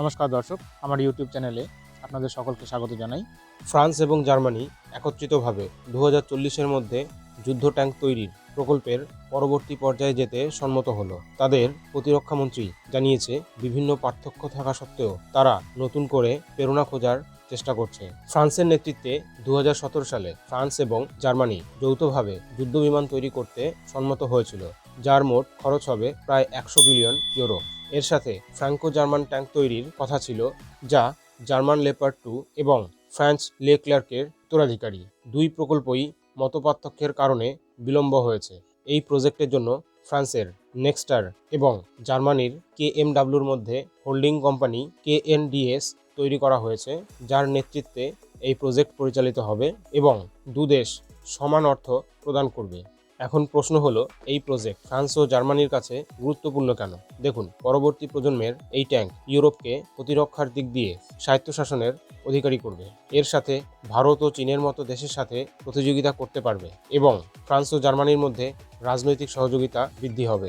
নমস্কার দর্শক, আমার ইউটিউব চ্যানেলে আপনাদের সকলকে স্বাগত জানাই। ফ্রান্স এবং জার্মানি একত্রিতভাবে দু হাজার চল্লিশের মধ্যে যুদ্ধ ট্যাঙ্ক তৈরির প্রকল্পের পরবর্তী পর্যায়ে যেতে সম্মত হলো। তাদের প্রতিরক্ষামন্ত্রী জানিয়েছে, বিভিন্ন পার্থক্য থাকা সত্ত্বেও তারা নতুন করে প্রেরণা খোঁজার চেষ্টা করছে। ফ্রান্সের নেতৃত্বে দু হাজার সতেরো সালে ফ্রান্স এবং জার্মানি যৌথভাবে যুদ্ধবিমান তৈরি করতে সম্মত হয়েছিল। যার মোট খরচ হবে প্রায় একশো বিলিয়ন ইউরো। এর সাথে ফ্রাঙ্কো জার্মান ট্যাঙ্ক তৈরির কথা ছিল, যা জার্মান লেপার টু এবং ফ্রান্স লে ক্লার্কের উত্তরাধিকারী দুই প্রকল্পই মতপার্থক্যের কারণে বিলম্ব হয়েছে। এই প্রজেক্টের জন্য ফ্রান্সের নেক্সটার এবং জার্মানির কেএমডাব্লিউর মধ্যে হোল্ডিং কোম্পানি কে কেএনডিএস তৈরি করা হয়েছে, যার নেতৃত্বে এই প্রজেক্ট পরিচালিত হবে এবং দুদেশ সমান অর্থ প্রদান করবে। এখন প্রশ্ন হলো, এই প্রজেক্ট ফ্রান্স ও জার্মানির কাছে গুরুত্বপূর্ণ কেন? দেখুন, পরবর্তী প্রজন্মের এই ট্যাঙ্ক ইউরোপকে প্রতিরক্ষার দিক দিয়ে স্বায়ত্তশাসনের অধিকারী করবে। এর সাথে ভারত ও চীনের মতো দেশের সাথে প্রতিযোগিতা করতে পারবে এবং ফ্রান্স ও জার্মানির মধ্যে রাজনৈতিক সহযোগিতা বৃদ্ধি হবে।